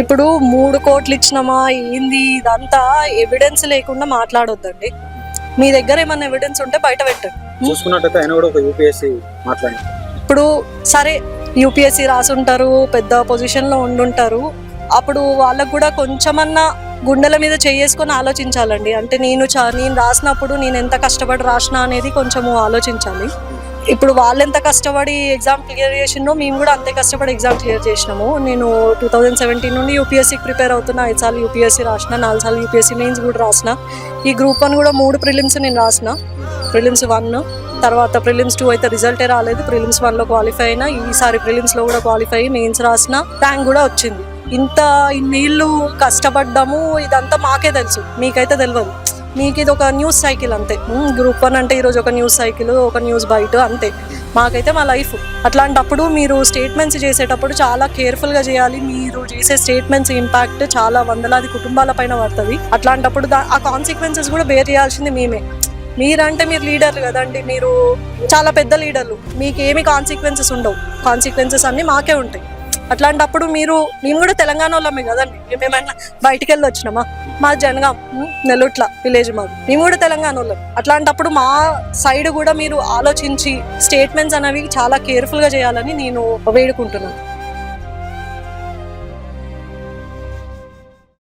ఇప్పుడు మూడు కోట్లు ఇచ్చినామా ఏంది ఇదంతా? ఎవిడెన్స్ లేకుండా మాట్లాడొద్దండి. మీ దగ్గర ఏమన్నా ఎవిడెన్స్ ఉంటే బయట పెట్టండి. చూసుకున్నట్టయితే ఆయన కూడా ఒక యూపీఎస్సీ మాట్లాడి ఇప్పుడు సరే యూపీఎస్సీ రాసుంటారు పెద్ద పొజిషన్లో ఉండుంటారు. అప్పుడు వాళ్ళకు కూడా కొంచెమన్నా గుండెల మీద చేసుకొని ఆలోచించాలండి. అంటే నేను చా నేను రాసినప్పుడు నేను ఎంత కష్టపడి రాసిన అనేది కొంచెము ఆలోచించాలి. ఇప్పుడు వాళ్ళు ఎంత కష్టపడి ఎగ్జామ్ క్లియర్ చేసిండో మేము కూడా అంతే కష్టపడి ఎగ్జామ్ క్లియర్ చేసినాము. నేను టూ థౌజండ్ సెవెంటీన్ నుండి యూపీఎస్సీకి ప్రిపేర్ అవుతున్నా ఐదు సార్లు యూపీఎస్సీ రాసిన నాలుగు సార్లు యూపీఎస్సీ మెయిన్స్ కూడా రాసిన. ఈ గ్రూప్ వన్ కూడా మూడు ప్రిలిమ్స్ నేను రాసిన. ప్రిలిమ్స్ వన్ తర్వాత ప్రిలిమ్స్ టూ అయితే రిజల్టే రాలేదు. ప్రిలిమ్స్ వన్లో క్వాలిఫై అయినా ఈసారి ప్రిలిమ్స్లో కూడా క్వాలిఫై అయ్యి మెయిన్స్ రాసిన ర్యాంక్ కూడా వచ్చింది. ఇంత ఇన్నేళ్ళు కష్టపడ్డాము ఇదంతా మాకే తెలుసు. మీకైతే తెలియదు మీకు ఇది ఒక న్యూస్ సైకిల్ అంతే. గ్రూప్ వన్ అంటే ఈరోజు ఒక న్యూస్ సైకిల్ ఒక న్యూస్ బయట అంతే. మాకైతే మా లైఫ్. అట్లాంటప్పుడు మీరు స్టేట్మెంట్స్ చేసేటప్పుడు చాలా కేర్ఫుల్గా చేయాలి. మీరు చేసే స్టేట్మెంట్స్ ఇంపాక్ట్ చాలా వందలాది కుటుంబాల పైన పడుతుంది. అట్లాంటప్పుడు ఆ కాన్సిక్వెన్సెస్ కూడా బేర్ చేయాల్సింది మేమే. మీరంటే మీరు లీడర్లు కదండి. మీరు చాలా పెద్ద లీడర్లు మీకు ఏమి కాన్సిక్వెన్సెస్ ఉండవు. కాన్సిక్వెన్సెస్ అన్నీ మాకే ఉంటాయి. అట్లాంటప్పుడు మీరు మేము కూడా తెలంగాణ వాళ్ళమే కదండి. మేమేమైనా బయటికి వెళ్ళి వచ్చినామా మా జనగాం నెల్లూట్ల నెల్లుట్ల విలేజ్ మాది. మేము కూడా తెలంగాణ వాళ్ళం అట్లాంటప్పుడు మా సైడ్ కూడా మీరు ఆలోచించి స్టేట్మెంట్స్ అనేవి చాలా కేర్ఫుల్గా చేయాలని నేను వేడుకుంటున్నాను.